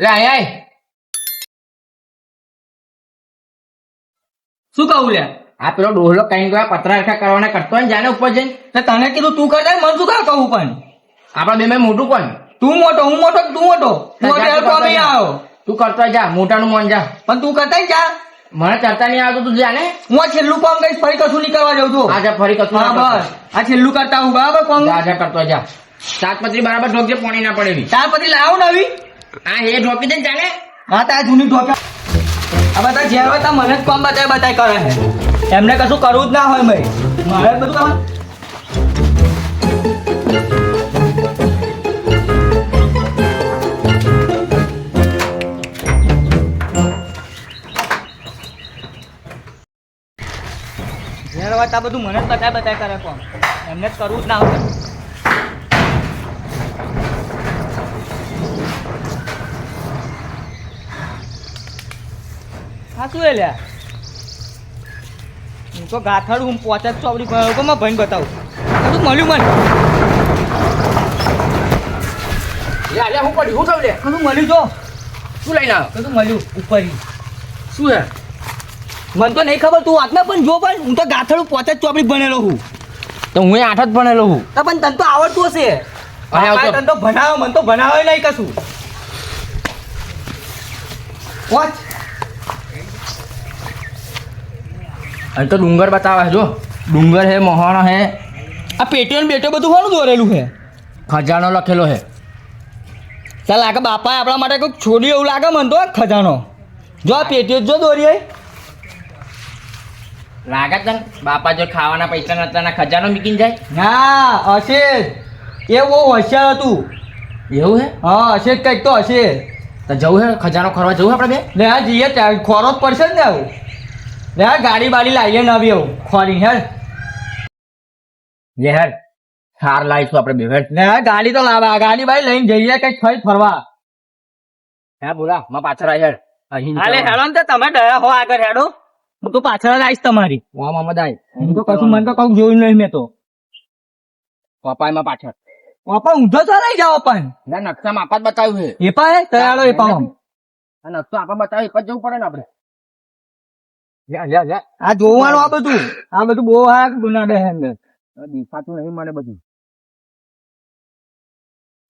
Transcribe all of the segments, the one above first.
લે આય આય. શું કહું લે? આ પેલો ડોહલો કઈ ગયા પતરા હરખા કરવાના કરતો ને જાને ઉપર જઈને તે તને કીધું તું કરતા મને શું કા કહું પણ? આપડા બે મોટું પણ. તું મોટો હું મોટો તું મોટો? તું કરતો જા. મોટાનું મોન જા. પણ તું કરતા જા મને ચર્ચા નહીં આવતું તું જાને હું આ છેલ્લું કામ કઈ ફરી કશું નહીં કરવા જાઉં છું. આજે ફરી કશું હા બસ. આ છેલ્લું કરતા હું બરાબર કોમ જા જા કરતો જા. સાત પત્રી બરાબર ઢોકજે પાણી ના પડેલી. સાત પત્રી લાવો નવી હે ઢોકી દે જાને હા તા જૂની ઢોકા આ બધા જે હોય તા મને કોમ બતાય બતાય કરે. છે એમને કશું કરવું જ ના હોય ભાઈ. મારે બધું કામ જ્યારે વાત આ બધું મને બતાય બતાય કરે કોમ. એમને જ કરવું જ ના હોય. હા શું એ લ્યા હું તો ગાથાડું હું પોચા ચોપડી ભણ્યો માં ભાઈને બતાવું. બધું મળ્યું મને. લે લે હું પડી હું લે. બધું મળ્યું જો. શું લઈને આવ્યો? બધું મળ્યું ઉપર શું હે? મને તો નહીં ખબર તું વાતના પણ જો પણ હું તો ગાથાડું પોચા ચોપડી ભણેલો હું. તો હું આઠ જ ભણેલો હું. તો પણ તને તો આવડતું હશે. તને તો ભણાવો મને તો ભણાવે નહીં કશું. વોચ અહીં તો ડુંગર બતાવે છે જો. ડુંગર હે મોહણ હે. આ પેટીઓ બેટો બધું કોનું દોરેલું છે ખજાનો લખેલો હે. ચાલ લાગે બાપા આપણા માટે કોઈક છોડ્યું એવું લાગે મને તો ખજાનો. જો આ પેટીઓ જ દોરી લાગે તને બાપા જો ખાવાના પૈસા નતા ના ખજાનો મીકીને જાય? ના હશે. એ બહુ હોશિયાર હતું. એવું હે? હા હશે કંઈક તો હશે. તો જવું હે ખજાનો ખરવા જવું આપણે બે? લે આ જઈએ ખોરો જ પડશે ને આવું. લે ગાડી બાડી લાવીએ નવી એવું ખોરી હેડ. લે હેડ હાર લાવીશું આપણે બે હેડ. લે ગાડી તો લાવા ગાડી બાડી લઈને જઈએ કઈ થઈ ફરવા. હે બોલા માં પાછળ આવી હેડ. અહીં હાલે હેડો ને તમે ડયા હો આગળ હેડો. હું તો પાછળ આવીશ તમારી. વા મામા દાય હું તો કશું મને તો જોયું નહીં મેં તો. પપાયમાં પાછળ. પપ્પા ઊંધો તો નહીં જાવ પણ. ના નકશા માં આપા જ બતાવ્યું એ પા હે એ પા આ નકશો આપા બતાવ્યું એ જવું પડે ને લે આ જોવાનું આ બધું? આ બધું બહુ આ ગુના દે અંદર. દિખાતું નહીં મને બધું.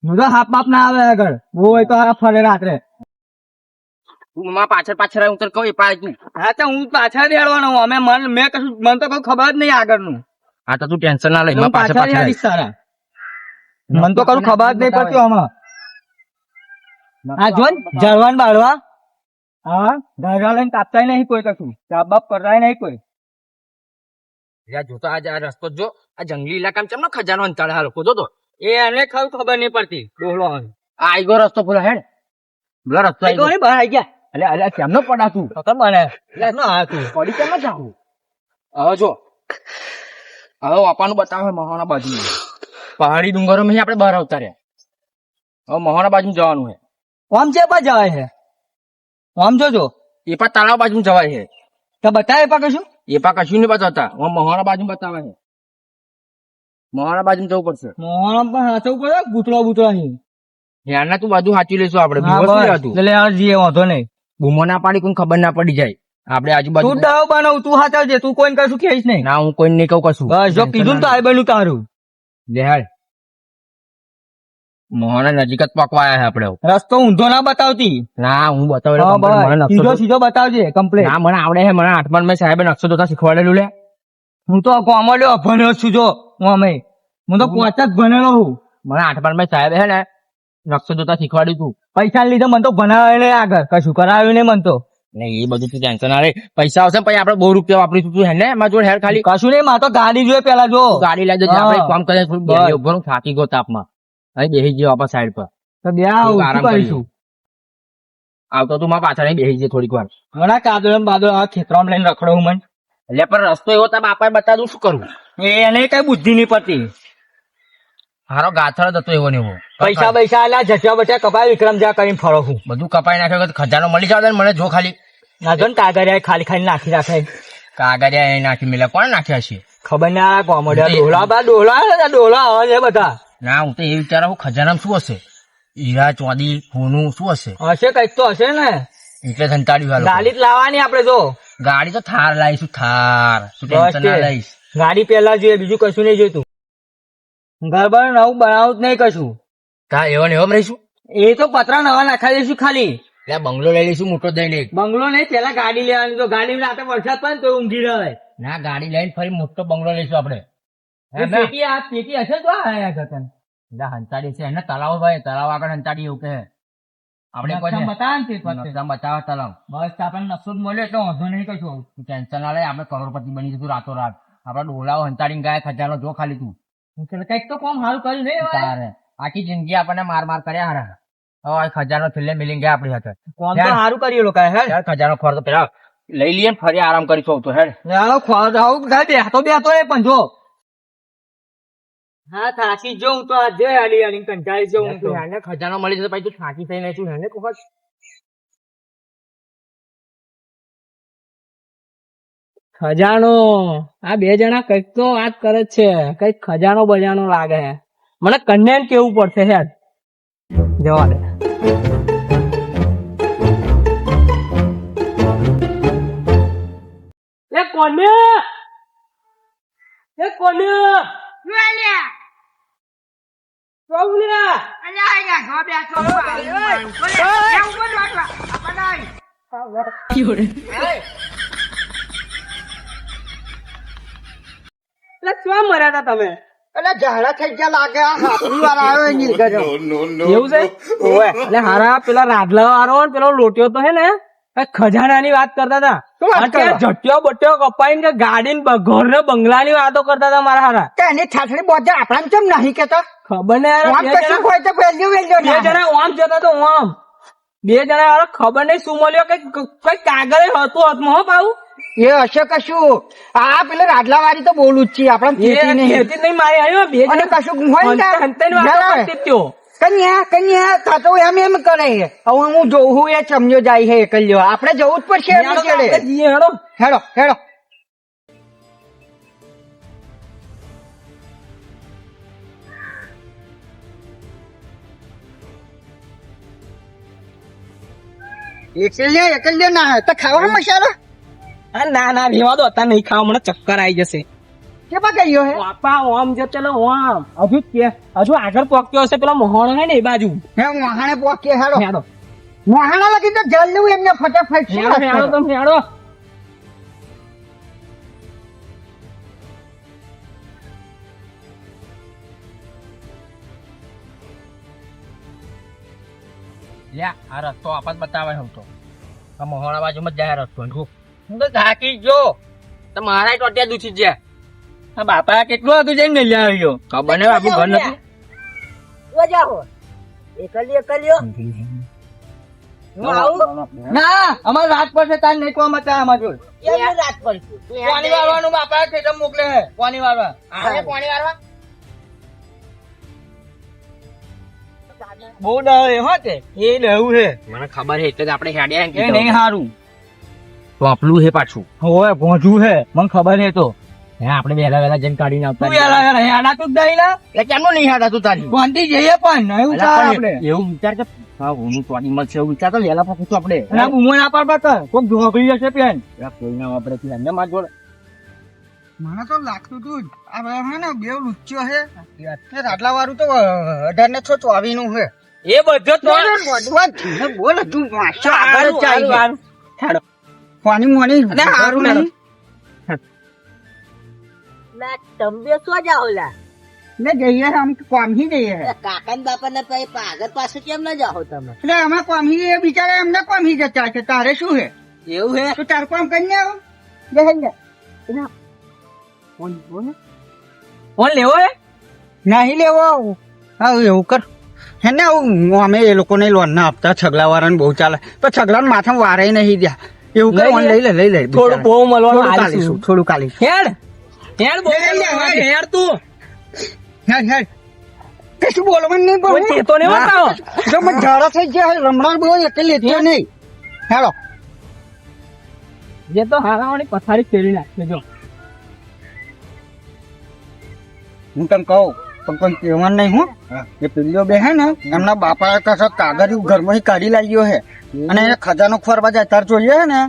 હું હાપ બાપ ના આવે આગળ. બહુ હોય તો આ ફરે રાત્રે. તું માં પાછળ પાછળ હું તને કહું પાય તું હા તો હું પાછળ બેડવાનો અમે મન મેં કશું મને તો કઈ ખબર જ નહીં આગળનું. હા તો તું ટેન્શન ના લઈ હું માં પાછળ પાછળ પાછળ સારા મને તો કશું ખબર જ નહીં પડતી આમાં. આ જો જળવાન બાળવા. હા ધારા લઈને કાપતાય નહીં કોઈ કશું. ચાપ બાપ કરાય નહીં કોઈ. યાર જોતો આજ આ રસ્તો જો આ જંગલી ઇલાકામાં ચમનો ખજાનો અંતર આ લોકો જોતો એ એને ખબર ખબર નહીં પડતી. ડોહલો આ ગયો રસ્તો પેલો હેડ. બોલો રસ્તો આઈ ગયો બહાર આઈ ગયા. અલે અલે કેમનો પડાતું? તો મને. એટલે નો આ તું પડી કેમ જાવું હવે જો. હવે આપવાનું બતાવે મહાના બાજુ પહાડી ડુંગરો માં આપણે બહાર આવતા રહ્યા. હવે મહાના બાજુ જવાનું છે આમ છે પા જવાય છે આમ જોજો એ પા તળાવ બાજુ જવાય છે. તો બતાવે પા કશું? એ પા કશું નહીં બતાવતા. હું મહાના બાજુ બતાવે છે. મહાના બાજુ જવું પડશે. મોહરમ પણ હાચવું પડે ગુતળો ગુતળો નહીં યારના તું બાજુ સાચી આપણે. બસ. હતું એટલે આ જઈએ વાંધો નહીં. બૂમો ના પાડી કોઈ ખબર ના પડી જાય. આપણે આજુબાજુ તું દાવ બનાવ તું હાચવજે તું કોઈને કશું કહીશ નહીં. ના હું કોઈને નહીં કહું કશું. બસ જો કીધું તો આ બન્યું તારું. દેહાડ મોહના નજીક જ પકવાયા છે આપણે રસ્તો ઊંધો ના બતાવતી. ના હું. નકશો સીધો સીધો બતાવજે કમ્પ્લેટ ના મને આવડે છે મને આઠમા મેં સાહેબ નકશો જોતા શીખવાડેલું લે. હું તો કોમડ્યો ભણ્યો છું જો હું અમે હું તો પોચ જ ભણેલો હું. મને આઠમા મેં સાહેબ છે ને નકશો જોતા શીખવાડ્યું તું. પૈસા લીધે મને તો ભણાવે નહીં આગળ કશું કરાવ્યું નહીં મને તો. ને એ બધું તું ટેન્શન ના પૈસા આવશે પછી આપણે બહુ રૂપિયા વાપરીશું તું હે ને મારા જોડે હેર ખાલી? કશું નહીં મારે તો ગાડી જોઈએ પેલા જો. ગાડી લઈ જજે આપણે કામ કરીએ. ઊભો થાકી ગયો તાપમાં. અહીં બેસી ગયો આપણા સાઈડ પર. તો બે આવું, થોડુંક શું આરામ કરીશું? આવતો તું મારા પાછળ બેસી જઈએ થોડીક વાર. મને કાદળ બાદળ આ ખેતરામાં લઈને રખડો હું મને. એટલે પણ રસ્તો એવો તારા બાપાએ બતા દઉં શું કરવું એને કઈ બુદ્ધિ નહીં પડતી. હારો ગાથળ જ હતો એવો ને એવો. પૈસા પૈસા આલ્યા જચ્યા બચ્યા કપાય વિક્રમ જ્યાં કરીને ફરો છું બધું કપાઈ નાખ્યો ખજાનો મળી જાવ મને જો ખાલી. ના જો ને કાગળિયા ખાલી ખાલી નાખી રાખે. કાગરિયા નાખી મેલા કોણ નાખ્યા છે? ખબર ના કોમડિયા ડોલા બા ડોલા ડોલા આવે છે બધા. ના હું તો એ વિચારું ખજાનામાં શું હશે? હીરા ચોદી સોનું શું હશે? હશે કંઈક તો હશે ને. એટલે સંતાડ્યું હાલો ગાડી લાવવાની આપણે જો. ગાડી તો થાર લાવીશું થાર. શું ટેન્શન ના લઈશ. ગાડી પેલા જોઈએ બીજું કશું નહીં જોઈતું. ઘર બર નવું બનાવું જ નહીં કશું. તા એવો ને એવો રહીશું? એ તો પતરા નવા નાખી દઈશું ખાલી. એટલે બંગલો લઈ લઈશું મોટો દઈને એક. બંગલો નહીં પેલા ગાડી લેવાની. તો ગાડી રાતે વરસાદ પડે તો ઊંઘી રહે. ના ગાડી લઈને ફરી મોટો બંગલો લઈશું આપણે. હે? પેટી આ પેટી હશે તો આયા કરતા. એટલે હંતાડી છે. એને તલાવ ભાઈ તલાવ આગળ હંતાડી એવું કે આપણે કોઈ બતાવે તે. નકશા બતાવે તલાવ બસ આપણને નસો જ મળ્યો એટલે વાંધો નહીં કશું ટેન્શન ના લે આપણે કરોડપતિ બની જતું રાતો રાત આપડા ડોલાઓ હંતાડીને ગાય ખજાનો જો ખાલી તું. કંઈક તો કોમ હાલ કરી લે આખી જિંદગી આપણને માર માર કર્યા હારા. હવે ખજાનો છેલ્લે મિલી ગયા આપડી સાથે. કોમ તો સારું કર્યું લોકો હે ખજાનો ખોર તો પેલા લઈ લઈએ ફરી આરામ કરીશું તો હેડ. ખોર બેહતો બેહતો એ પણ જો. હા થાકી જો હું તો આજે હાલી હાલી કંટાળી જો હું તો. એને ખજાનો મળી જશે પછી તું થાકી થઈ નહીં છું એને કોક ખજાનો આ બે જણા કંઈક તો વાત કરે છે કંઈક ખજાનો બજાનો લાગે છે. મને કન્યાન કેવું પડશે યાર જવા દે. એ કોને? એ કોને? શું મર્યા તમે? એટલે ઝાડા થઈ ગયા લાગે આ હાથની વાર આવ્યો એ નીલગજો એવું છે? ઓવે એટલે હારા પેલા રાધલા વાળો ને પેલો લોટ્યો તો હે ને? એ ખજાનાની વાત કરતા હતા? જટ્યો બટ્યો કપાઈને કે ગાડી ને ઘર ને બંગલાની વાતો કરતા હતા મારા હારા. કે એની ઠાઠડી બોધે આપણા કેમ નહીં કેતો ખબર ને બે જણા હોય તો વેલ્યુ વેલ્યુ બે જણા ઓમ જતા તો ઓમ. બે જણા ખબર નહીં શું મળ્યો કે કઈ કાગળ હતું હાથમાં હો પાવું એ હશે કશું? આ પેલા રાડલા વાળી તો બોલું જ છીએ આપણે ખેતી નહીં. મારી આવ્યો બે જણા કશું હોય કન્યા કન્યા થતો એમ એમ કરે છે. હવે હું જોઉં એ સમજો જાય છે એકલ્યો આપણે જવું જ પડશે હેડો. હેડો. હેડો. એકલ્યો એકલ્યો ના તો ખાવા મસાલો ના ના રેવા દો અત્યારે નહીં ખાવા મને ચક્કર આવી જશે. કે બા ગયો હે? બાપા ઓમ જે ચલો ઓમ. હજુ કે હજુ આગળ પોક્યો હશે પેલા મોહણ હે ને એ બાજુ. હે મોહણે પોક્યો હેડો. હેડો. મોહણ લગી તો જલ્દી એમને ફટાફટ હેડો હેડો તમે હેડો. લ્યા આ રસ્તો આપત બતાવે હું તો. આ મોહણા બાજુમાં જ જાય રસ્તો. જો હું તો થાકી જો તો મારા ટોટિયા દૂછી જ આ બાપા કેટલું હતું જઈને લઈ આવ્યો? ખબર ને બાપુ ઘર નથી ના અમારે રાત પડશે તાર નહીં કોમ હતા અમાર જોડે પાણી વાળવાનું બાપા ખેતર મોકલે હે પાણી વાળવા. બહુ ડર હો તે. એ ડરું હે. મને ખબર છે એટલે જ આપણે હેડ્યા કે નહીં હારું. તો આપણું હે પાછું. હોવે પહોંચવું હે. મને ખબર હે તો. હે આપણે વહેલા વહેલા જઈને કાઢીને આવતા તું યાર હેડા તું દઈ ના એટલે કેમનું નહીં હેડા તું તારી? વાંધી જઈએ પણ એવું વિચાર આપણે. એવું વિચાર કે હા હું ચોરી મળશે એવું વિચાર તો વહેલા પકડશું આપણે. ના બૂમો ના પાડવા કર. કોક ઢોકળી જશે પેન. કોઈ ના આપણે તું એમને માર જોડે. મને તો લાગતું તું આ હે ને બે લુચ્યો હે. એ આટલા વાળું તો અઢાર ને છ ચોવી નું હે. એ બધો તો બોલ તું. પાણી મોણી. હારું નહીં. નહીં. તમે શું જાઓ લા. ને જઈએ આમ કોમહી જઈએ. કાકા ને બાપા ને પાગર પાસે કેમ ના જાઓ તમે? એટલે અમે કોમહી એ બિચારા એમને કોમહી જતા છે. તારે શું હે? એવું હે? તું તાર કોમ કરીને આવ. જય હિન્દ. ફોન લેવો હે? નહીં લેવો હા એવું કર. હે ને અમે એ લોકોને લોન ના આપતા છગલા વાળાને બહુ ચાલે. પણ છગલા માથા વારે નહીં દે એવું કર લઈ લે. લઈ લે થોડું. બહુ મળવાનું થોડું કાલીશું થોડું કાલીશું હેડ. હેડ બોલ. હેડ તું. હેડ હેડ કશું બોલવાનું નહીં બોલ કોઈ તો નહીં હા. બતાવો. જો મને ઝાડા થઈ ગયા રમણાર બોલ એટલે લેતો નહીં. હેડો જે તો હારાવાની પથારી ફેરી નાખશે જો. હું તને કહું પણ કોઈ કહેવાનું નહીં હું. એ પેલીઓ બે હે ને એમના બાપા કશો કાગળ ઘરમાંથી કાઢી લાવ્યો હે. અને ખજાનો ખોરવા જાય તાર જોઈએ હે ને?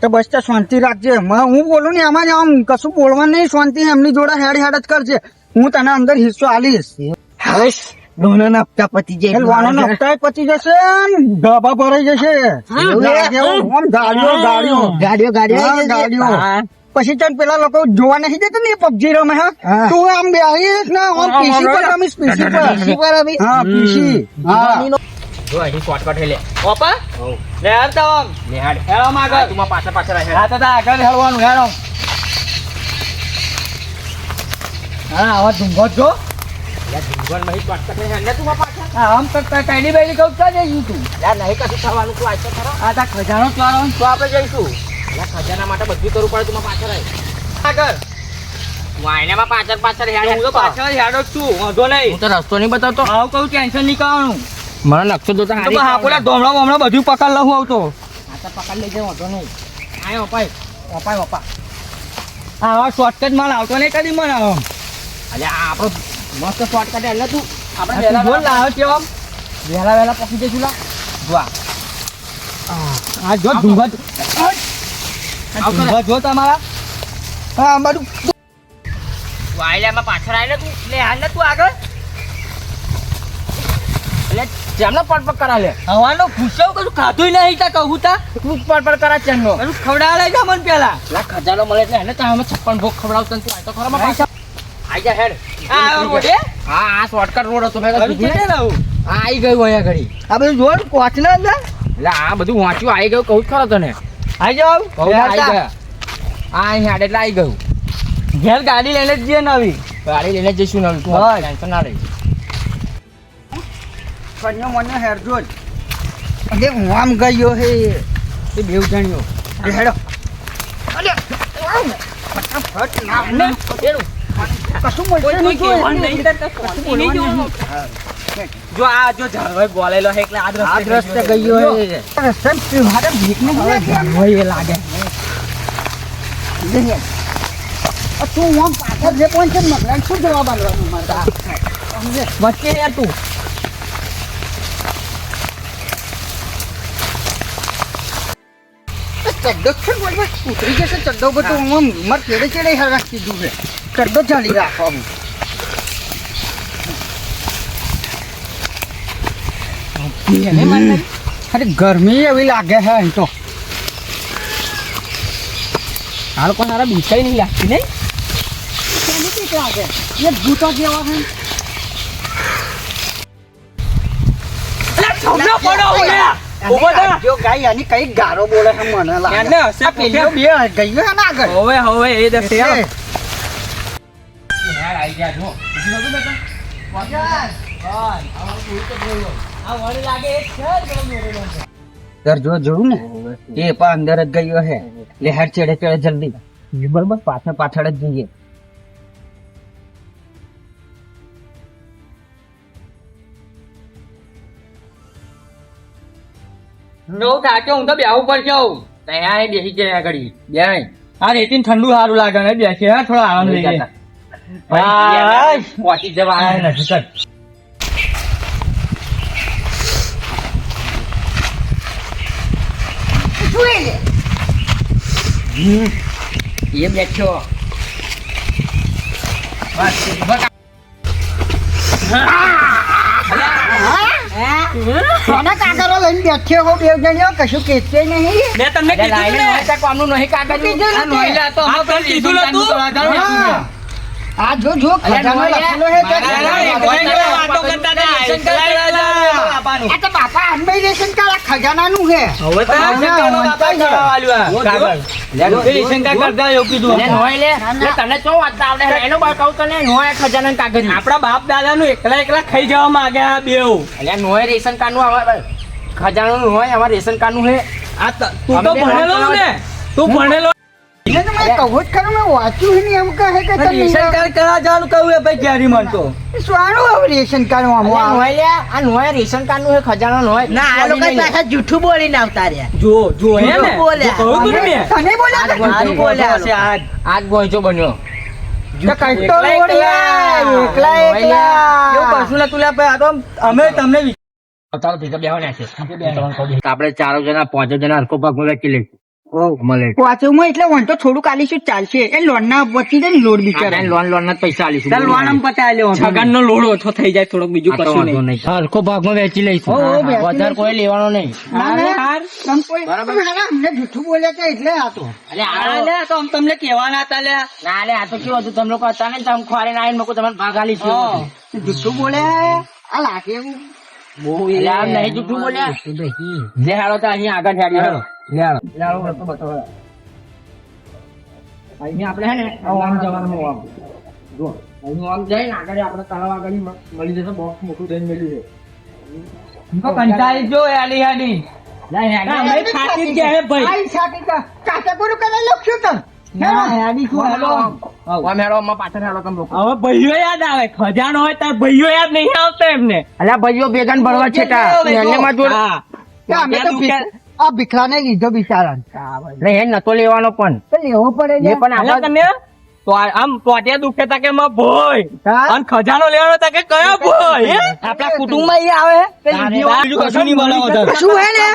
તો બસ તો શાંતિ રાખજે. હું બોલું ને એમાં જ આમ કશું બોલવાનું નહીં શાંતિ એમની જોડે હેડ હેડ જ કરજે. હું તને અંદર હિસ્સો આલીશ હવે લોનના હપ્તા પતી એ લોનનો હપ્તા પતી જશે ધાબા ભરાઈ જશે. એવું ગાડીઓ ગાડીઓ. ગાડીઓ ગાડીઓ. પછી પેલા લોકો જોવા નહીં જતા ને પબજી રમે હા. તું આમ બેહીશ ને આમ પીસી પર રમીશ પીસી પર. હા પીસી હા. જો અહીં શોર્ટકટ હે લે ઓપા લે હાલતા આમ. લે હાડ. આમ આગળ તું માં પાછળ પાછળ હા તો તા આગળ હેળવાનું હેરો હા આવા ધુંગો જો. હે હા, ખજાનો ચોરો તો આપણે જઈશું. લે ખજાના માટે બધું કરવું પડે તું માં પાછળ આગળ. વાયનામાં પાછળ પાછળ હેડો. પાછળ હેડો છું. વાંધો નહીં. હું તો રસ્તો નહીં બતાવતો. આવું કહું ટેન્શન નહીં કરવાનું. મને જોતા તો હા પેલા ધોમડા બોમડા બધું પકડ લઉં આવતો આ તો પકડ લઈ જાય વાંધો નહીં. આય અપાય. અપાય અપા હા હવે શોર્ટકટ માલ આવતો નહીં કદી મને આવો અલે આપણો મસ્ત શોર્ટકટ એટલે તું આપણે વહેલા બોલ વહેલા લાવ કેવો વહેલા વહેલા પહોંચી જઈશું લા. જો આ જો ધુંગા ધુંગા જો તમારા. હા બધું વાયલામાં પાછળ આવેલા ને તું? લે હાલ તું આગળ. એટલે જેમનો પડ પડ કરા લે. હવાનો ગુસ્સો કશું ખાધું નહીં તા કહું તા તું પડ પડ કરા ચેનનો. બધું ખવડાવા લઈ જા મને પેલા. લા ખજાનો મળે એટલે એને તો અમે છપ્પન ભોગ ખવડાવતો તું આ તો ખરા માં પૈસા આઈ જા હેડ. આ રોડે? હા આ શોર્ટકટ રોડ હતો. મેં કીધું છે ને. રહું આ આઈ ગયું અહીંયા ઘડી. આ બધું જોડ કોચના અંદર? એટલે આ બધું વાંચ્યું. આઈ ગયું કહું ખરો તને. આઈ જાવ આઈ ગયા. આ અહીં હાડ એટલે આઈ ગયું. ઘેર ગાડી લઈને જ જઈએ નવી. ગાડી લઈને જઈશું નવી. તું ટેન્શન ના લઈ. કન્યો મને હેરજો જ અરે હું આમ ગયો હે એ બેવ જણ્યો હેડો અરે ફટાફટ ને કશું મળશે જો આ જો બોલેલો એટલે આ રસ્તે ગયો હે રસ્તે મારે ભીખ નહીં હોય લાગે તું આમ પાછળ જે કોણ છે મગલાને શું જવાબ આપવાનું મારે વચ્ચે યાર તું ચડ્ડો છે ને બોલ, બોલ, ઉતરી જશે ચડ્ડો બધો આમ મારે ચેડે ચેડે હરખ કીધું છે ચડ્ડો ચાલી રાખો આમ. અરે ગરમી એવી લાગે છે અહીં તો આ લોકો સારા બીસાઈ નહીં લાગતી નહીં કેની બીક લાગે એ ભૂતો જેવા છે છોકરો પડો ઉલ્યા ઊભો થા. જો ગાય આની કઈ ગારો બોલે છે મને લાગે. હશે આ બે ગયું છે આગળ. હવે હવે એ દસે યાર આઈ ગયા જો ઘર જો જોયું ને? એ પણ અંદર જ ગયો હે લેહર ચડે ચેડે જલ્દી. બરોબર પાછળ પાછળ જ જઈએ. નો થાક્યો હું તો બેહું પડશે હું તૈયાર બેસી જાય ઘડી બે આ રેતી ઠંડુ સારું લાગે ને બેસે હા થોડો આરામ લઈએ ભાઈ પહોંચી જવા આ નથી ચાલ. એ બેઠો. કોના કાગરો લઈને બેઠ્યો હો બે જણ્યો કશું કેસે નહીં મેં તમને કીધું ને કામનું નહીં કાગળ કીધું આ નોઈલા તો આ અમે તને કીધું રેશન નતું? કાર્ડનું તો હા. આ જો જો ખજાનો તે લખેલો હે. વાતો કરતા હતા. આપવાનું. આ તો બાપા હાથમાં રેશન કાર્ડ ખજાનાનું હે હવે તો બાપા રેશન કાર્ડ કરતા એવું કીધું. નોઈ લે. તને ચો વાત આવડે? એનો બાર કહું તને નોય ખજાના કાગળ આપણા બાપ દાદા નું એકલા એકલા ખાઈ જવા માંગે આ બેવ એટલે નોય રેશન કાર્ડનું આવા ખજાના નું હોય અમારે રેશન કાર્ડનું હે આ તું તો ભણેલો ને. તું ભણેલો કહું જ ખરું મેં વાંચ્યું નહીં એમ કહે કે રેશન કાર્ડ કરા જવાનું કહું એ ભાઈ ક્યારે સ્વાણું હવે રેશન કાર્ડ આ નોય રેશન કાર્ડનું હે ખજાના નોય. ના આ લોકો પાછા જૂઠું બોલીને આવતા રહ્યા. જો જો હે ને? બોલ્યા. કહું તું ને તને બોલ્યા બોલ્યા. સારું આજ. આજ ગોઈચો બન્યો. તો કંઈક તો લોડિયા, એકલા. એકલા એવું કશું નતું લે ભાઈ આ તો અમે તમને વિ- તારો ભેગા બેહવા ને છે આપણે ચારો જણા પાંચ જણા હરકો ભાગ વેચી લઈશું. મળે. વાંચવામાં એટલે વન તો થોડુંક આલીશું ચાલશે. એ લોન ના વચ્ચે ને લોડ બિચારા લોન લોન ના પૈસા આલીશું. ચાલ આમ પતાવી લેવો છગન નો લોડ ઓછો થઈ જાય થોડોક બીજું કશું નહીં. હરકો ભાગમાં વેચી લઈશું. વધારે કોઈ લેવાનો નહીં. અમને જૂઠું બોલ્યા હતા એટલે આ તો. અલે આ તો આમ તમને કહેવાના હતા લે. ના લે આ તો કેવું હતું તમે લોકો હતા ને તમે ખોરી ના આવીને મૂકું તમને ભાગ આલીશું. જૂઠું બોલે? આ લાગે એવું. આમ નહીં જૂઠું બોલ્યા? જે હાલો તો અહીં આગળ હેડી હાલો. લાવો રસ્તો બતાવો અહીંયા આપણે હે ને આમ આમ જવાનું આમ. જો અહીં આમ જઈને આગળ આપણે તળાવ આગળ મળી જશે બોક્સ મોટું દઈને મળ્યું તો કંટાળી જો આલી હાડી છે લે હેડી. ના, અમે થાકી જ હે ભાઈ. આઈ સાટી કા કાકા ગુરુ કલા લખ્યું તમ ના, ખજાનો હોય તાર ભાઈઓ યાદ નહીં આવતો એમને. અલ્યા ભાઈઓ ભેગા ને ભરવા છે આ ભીખલાને લીધો બિચારા ને નતો લેવાનો પણ. લેવો પડે પણ આમ ટોટિયા દુખે તા કે માં ભોય? અને ખજાનો લેવાનો તા કે કયો ભોય હે? કુટુંબમાં એ આવે. કશું નહીં બનાવો શું હે ને.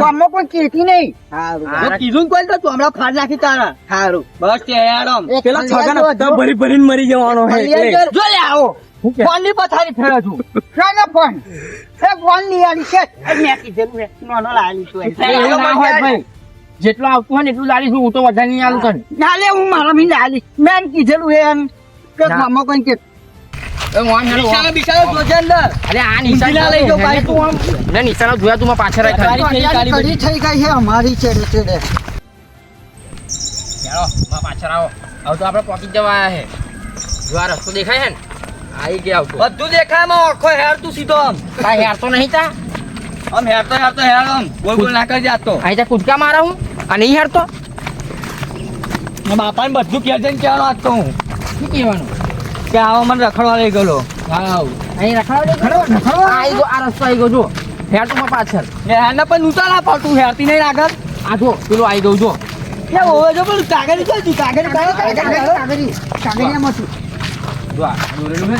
ગામમાં કોઈ કેતી નહીં. તો કીધું કોઈ તો તું હમણાં ફાડ નાખી તારા. સારું બસ કે યાર પેલા ખજાનો આજો. ભરી ભરીને મરી જવાનો હે જો. લે આવો. ફોનની પથારી ફેરો છું શાનો ફોન ફોનની આલી છે. મેં કીધેલું હે. નાનો લાયેલી છું. એ એવું ના હોય ભાઈ. જેટલું આવતું હોય ને એટલું લાવીશ હું તો વધારે નહીં આલું કરું ના લે હું મારા મીન લાવી મેં કીધેલું હે એમ. કે મામો કઈ કે નિશાન તું જોયા તું પાછળ થઈ ગઈ છે અમારી છેડે છેડે. પાછળ આવો. હવે તો આપણે પહોંચી જવા છે જો આ રસ્તો દેખાય છે ને આવી ગયા આવતો બધું દેખાયમાં આખો હેર તું સીધો આમ. હેર તો નહીં તા? આમ હેરતો હેરતો હેર આમ. ગોલ ગોલ ના કરી આ તો અહીં ત્યાં કૂદકા મારા હું? નહીં હેર તો બાપાને બધું કહે છે ને કહેવાનો આજ તો હું. શું કહેવાનું? કે આવો મને રખડવા લઈ ગયેલો. હાવ અહીં રખાડો રખડવા? આવી ગયો આ રસ્તો આવી ગયો જો. હેર તો પાછળ. હેરને પણ ઉતાર ના પાડતું હેરતી નહીં આગળ. આ જો પેલું આવી ગયો જો. એ ઓવે જો પેલું કાગળ છે તું કાગળ કાગળ કાગળી કાગળિયામાં છું. જો આ દોરેલું ને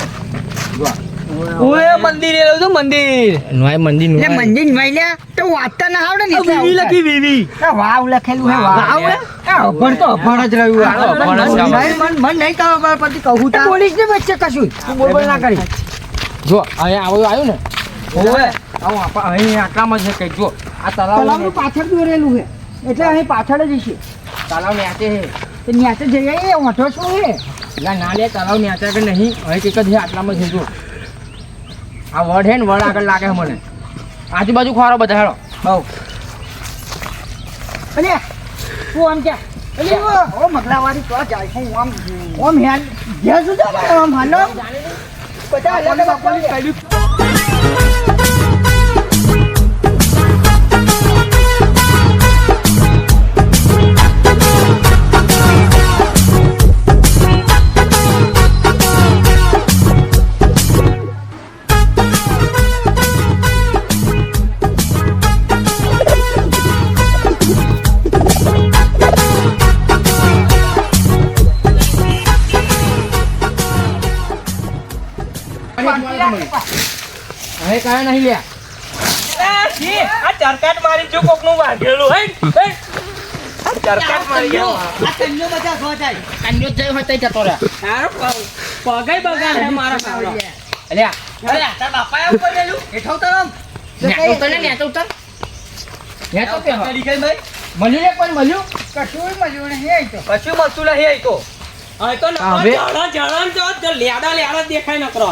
જો આ. ઓએ મંદિર મંદિર. નોય મંદિર મંદિર તો વાંચતા ના આવડે ને વીવી લખી વીવી. આ વાવ લખેલું હે વાવ. હે? અભણ તો અભણ જ રહ્યું અભણ જ છે. મન મન નહીં ખબર પડતી કહું તા બોલીશ ને વચ્ચે કશું. તું બોલ બોલ ના કરી. જો અહીંયા આવું આવ્યું ને. ઓવે આવું આપા અહીં આટલામાં છે કંઈક જો. આ તલાવ પાછળ દોરેલું હે. એટલે અહીં પાછળ જ છે તલાવ ન્યાચે છે તો ન્યાસે જઈએ એ ઓઠો શું છે એટલે ના લે તળાવ ન્યાચે કે નહીં? અહીં કંઈક જ આટલામાં છે જો. આ વડ હે ને વડ આગળ લાગે મને. આજુબાજુ ખોરો બધા હેડો. બહુ. અલે તું આમ ક્યાં? અલે ઓ. મગલાવાળી તો જાય છે આમ ઓમ હેલ જે શું આમ હાલો. બધા અલગ અલગ કયા નહીં લે આ ચરકાટ મારી જો કોકનું વાગેલું હે હે. આ ચરકાટ મારી ગયો આ કન્યો બધા ખો જાય કાન્યો જઈ હોય તઈ જતો રહ્યા તારો પગ- બગાડ હે મારા કાવડો. અલ્યા અરે, તારા બાપાએ ઉપર લેલું? હેઠો ઉતાર આમ. ન્યા ઉતર ને ન્યા તો ઉતર ન્યા તો કે ભાઈ. મળ્યું લે કોઈ મળ્યું કશું મળ્યું નહીં અહીં તો કશું મળતું નહીં અહીં તો. તો હવે? ઝાડા ઝાડા ને જો લેડા લેડા જ દેખાય નકરો.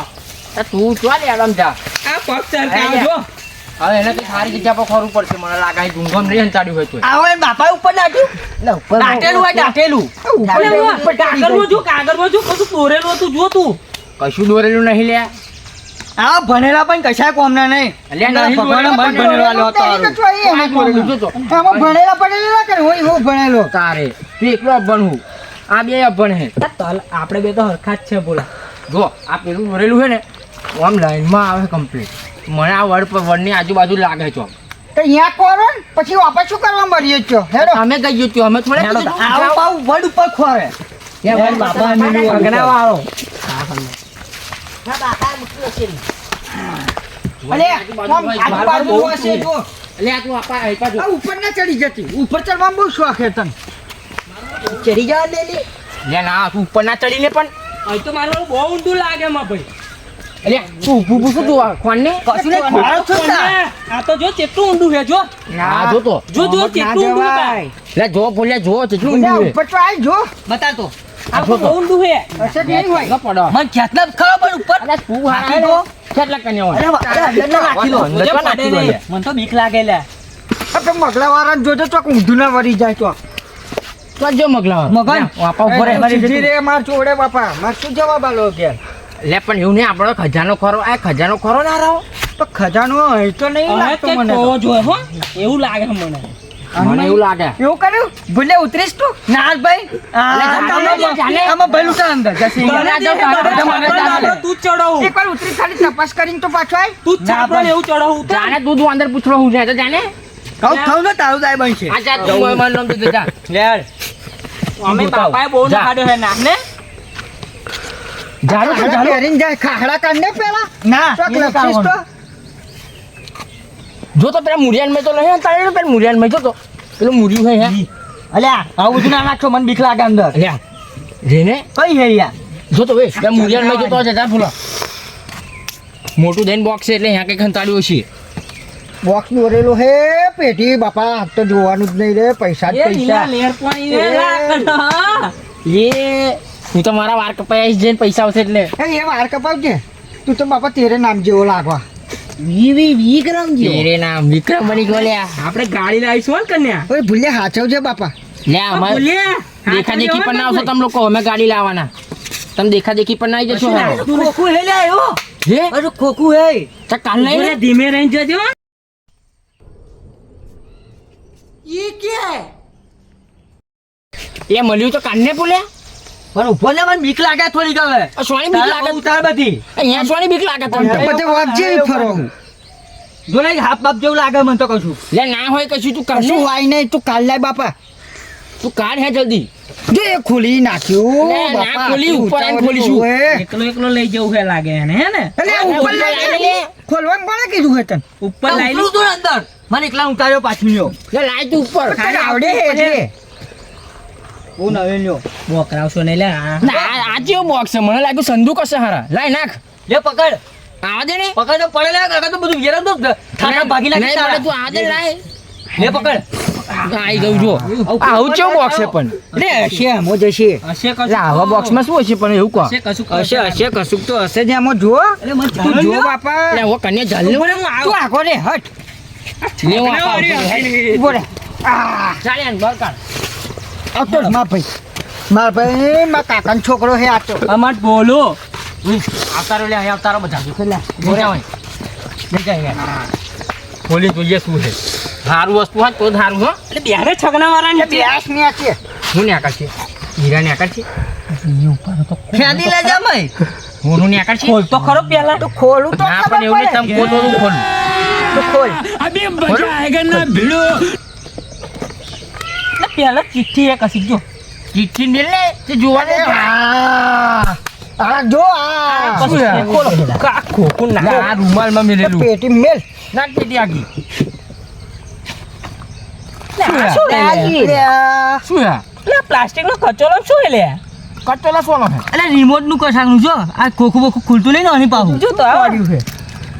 તું ચો લે આરામ જા. આ પગ ચરકાવ જો. હવે એનાથી સારી જગ્યા પર ખોરવું પડશે. મને લાગે ગુંગમ નહીં હંતાડ્યું હોય તો આવો એ બાપા ઉપર નાખ્યું એટલે ઉપર દાટેલું હોય દાટેલું. ઉપર કાગળમાં જો કાગળમાં જો કશું દોરેલું હતું જો તું. કશું દોરેલું નહીં લે. આ ભણેલા પણ કશાય કોમના નહીં. અલ્યા નહીં ભગવાને મન ભણેલો આમાં ભણેલા કરે હોય હું ભણેલો. તારે તું એકલો અભણ. હું આ બે અભણ હે. તલ આપણે બે તો હરખા જ છે બોલા. જો આ પેલું ભરેલું છે ને આમ લાઈનમાં આવે કમ્પ્લીટ મને આ વડ પર વડની આજુબાજુ લાગે છો તો અહીંયા કરો ને પછી વાપસ શું કરવા મળીએ છો? હેડો. અમે કહીએ છીએ અમે થોડે આવું પાવું વડ ઉપર ખોરે. ત્યાં બાપા અગના વાળો ના બાપા મૂક્યો છે. ને. અલે આમ આજુબાજુ હશે જો. એટલે આ તું આપા આપ્યા જો. આ ઉપર ના ચડી જતી. ઉપર ચડવામાં બહુ શોખ હે તને. ચડી જવા દે લે. લે ના તું ઉપર ના ચડીને પણ. અહીં તો મારું બહુ ઊંધું લાગે માં ભાઈ. એટલે તું ઊભું ઊભું તું આ કશું નહીં ખોળો છો આ તો જો કેટલું ઊંડું છે જો. હા જો તો. જો જો કેટલું ઊંડું છે લે જો બોલ્યા જો કેટલું ઊંડું છે. ઉપર તો આય જો. બતા તો આ તો ઊંડું છે. હશે નહીં હોય. ન પડો? મને ખેતના ખબર પણ ઉપર. અરે તું હારા. લે. કેટલા કન્યા હોય? અરે, અંદર ના રાખી દો, અંદર તો નાખી દો મને તો બીક લાગે લે આપણે મગલાવાળાને જોજો ચોક ઊંધું ના વરી જાય ચોક. તો જો મગલા મગન. બાપા ઉપર રે માર બાપા. માર શું જવાબ આલો કે લે પણ એવું નહીં આપણો ખજાનો ખરો આ ખજાનો ખરો ના રહો. તો ખજાનો હોય તો નહીં લાગતો મને તો. જો હો. એવું લાગે મને. મને એવું લાગે. એવું કર્યું? ભૂલે ઉતરીશ તું? ના ભાઈ. આમાં ભાઈ લૂંટા અંદર. જાને. તું ચડો એકવાર ઉતરી ખાલી તપાસ કરીને તો પાછો આય. તું જ ચાપડો એવું ચડાવું. તો જાને તું તું અંદર પૂછડો હું જાય તો જાને. કહું કહું ને તારું દાય બનશે. આ જા તું મને નામ દીધું જા. લે અમે બાપાએ બહુ ના નાડ્યો હે નાક ને તો ખાડા પહેરીને જાય ખાડા કાઢને પેલા. ના તો જો તો પેલા મુરિયાન મેં તો નહીં તારે પેલા મુરિયાન મેં તો. પેલું મુર્યું હે હે. અલ્યા આવું બધું ના નાખશો મને બીક લાગે અંદર. અલ્યા રેને? કઈ હે યાર? જો તો વે પેલા મુરિયાન મેં તો જતા ફૂલો. મોટું દઈને બોક્સ એટલે અહીંયા કઈ ખંતાડ્યું છે બોક્સ દોરેલો હે પેટી બાપા આ તો જોવાનું જ નહીં રે પૈસા જ પૈસા. એ. હું તો મારા વાર કપાઈ આવીશ જઈને પૈસા આવશે એટલે. એ એ વાર કપાવજે તું તો બાપા તેરે નામ જેવો લાગવા. વીવી વિક્રમ તેરે નામ વિક્રમ બની ગયો લ્યા. આપણે ગાડી લાવીશું હો ને કન્યા. ઓય ભૂલે હાચવજે બાપા. લ્યા અમાર બોલ્યા દેખા દેખી પણ ના આવશો તમે લોકો અમે ગાડી લાવવાના. તમે દેખા દેખી પણ ના આવી જશો હારો. ખોખું હે લે આયો હે? અરે ખોખું હે. તો કાલ લઈ ધીમે રહી જજો ઈ કે? એ મળ્યું તો કાનને બોલ્યા? પણ ઊભો ને મને બીક લાગે થોડી હવે. સોની બીક લાગે? ઉતાર બધી. અહીંયા સોની બીક લાગે તમને પછી વાગજે ફરો જો નહીં હાફ બાપ જેવું લાગે મને તો કશું. લે ના હોય કશું તું કશું હોય નહીં તું કાલ લાય બાપા. તું કાઢ હે જલ્દી. જે ખોલી નાખ્યું બાપા, ખોલી, ઉપર આઈને ખોલીશું. એકલો એકલો લઈ જવું હે લાગે એને હે ને? અલે, ઉપર ઉપર લાય લાય લે. લે. ખોલવાનું કોણે કીધું હે તન? ઉપર લઈ લીધું અંદર. મને એકલા ઉતાર્યો પાછું લ્યો. લે લાઈ તું ઉપર. આવડે હે એટલે. હું નવે લ્યો બોકરાવશો નહીં લે આ ના આ- આ બોક્સ છે? મને લાગ્યું સંદૂક હશે હારા. લાય નાખ. લે પકડ. આદે દે ને. પકડ તો પડે લે કાકા તો બધું ઘેરા તો થાના ભાગી નાખી તારા. તું આવા દે લાય. લે પકડ. આઈ ગયું જો આવું કેવું બોક્સ છે પણ? લે હશે એમ જ હશે કશું આવા બોક્સમાં શું હશે પણ એવું કહો હશે કશું હશે હશે. કશુંક તો હશે જ એમાં જો તું જો બાપા. લે હો કન્યા જલ લે તું આગો રે હટ. લે હું. આપા. ઊભો રે આ ચાલે ને બહાર કાઢ. આવતો જ માર ભાઈ. માર ભાઈ માર કાકાનો છોકરો હે આ તો. અમાર બોલો. આવતારો લે આવતારો બધા ઊભો રહે હોય. અહીંયા. ખોલી જોઈએ શું છે. સારું વસ્તુ હોય તો સારું હો. એટલે બિહારે છગના વાળા બ્યાસ ને છે? હું ન્યાકર છે હીરા ન્યાકર છે ફેંદી લે જા મય હું ને ન્યાકર છે ખોલ તો ખરો પેલા. તો ખોલું તો ના પણ એવું નહીં પડે. ખોલ. ખોલ. ખોલું તો ખોલ એટલે પેલા ચિઠ્ઠી એક હશે જો. ચીઠી મેલ ને તે જોવાનું અરે આ જો. આ? ખોલો કા ખોખું ના. ના, આ રૂમાલમાં મેલેલું પેટી મેલ. નાખ દીધી આગી. પ્લાસ્ટિક નો કચોલો શું લે. કટોલા સોનો છે. એટલે રિમોટનું કશાકનું જો. આ ખોખું બોખું ખુલતું નહીં ને આની પાહું જો તો આ છે?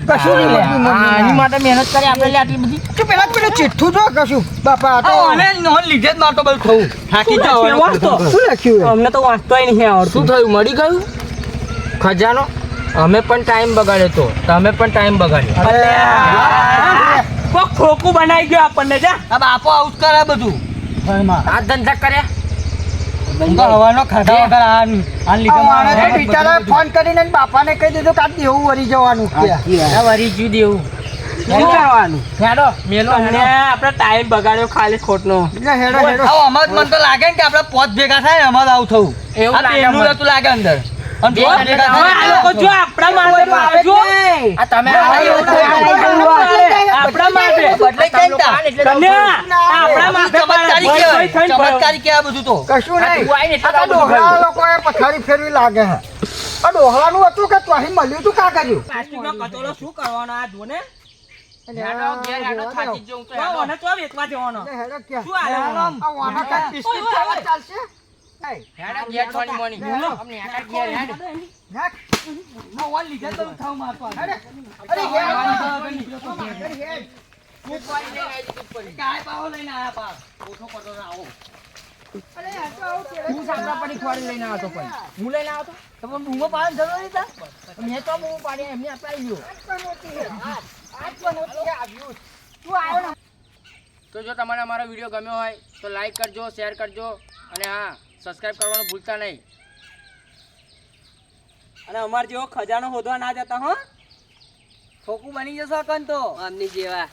કશું નહીં આ- આની માટે મહેનત કરી આપણે આટલી બધી. તું પેલા પેલું ચિઠ્ઠું જો કશું? બાપા તો અને નોન લીધે જ મારતો બધું થવું થાકી જાવ વાંચતો. શું લખ્યું અમને તો વાંચતોય નહીં આવડતું. શું થયું? મળી ગયું? ખજાનો? અમે પણ ટાઈમ બગાડ્યો તો. તમે પણ ટાઈમ બગાડ્યો. ખોખું બનાવી ગયો આપણને જા. આ બાપો આવું કરે બધું. આ ધંધા કર્યા તો હવાનો ખાધા વગર આ આ લીધે મારે તો બિચારા ફોન કરીને બાપાને કહી દીધું કે આ દેવું વરી જવાનું કે. આ વરી જ્યું દેવું. શું કરવાનું? હેડો. મેલો અને આપણે ટાઈમ બગાડ્યો ખાલી ખોટનો. એટલે હેડો હેડો. અમાર મને તો લાગે ને કે આપડે પોત ભેગા થાય ને અમારે આવું થવું. એવું લાગે અંદર. પથારી ફેરવી લાગે હે. આ ડોહલાનું હતું કે ત્યાંથી મળ્યું તું કા કર્યું? શું કરવાનો આ જો ને હેડો, તો. તો. પડી લઈને પણ. હું લઈને બૂમો પાડવાની જરૂર નહીં મેં પાડી એમને અપાઈ ગયો જો. તમને અમારો વીડિયો ગમ્યો હોય તો લાઈક કરજો શેર કરજો. અને હા સબસ્ક્રાઇબ કરવાનું ભૂલતા નહીં. અને અમાર જેવો ખજાનો હોદવા ના જતા હો? ખોખું બની જશો કન તો? આમની જેવા.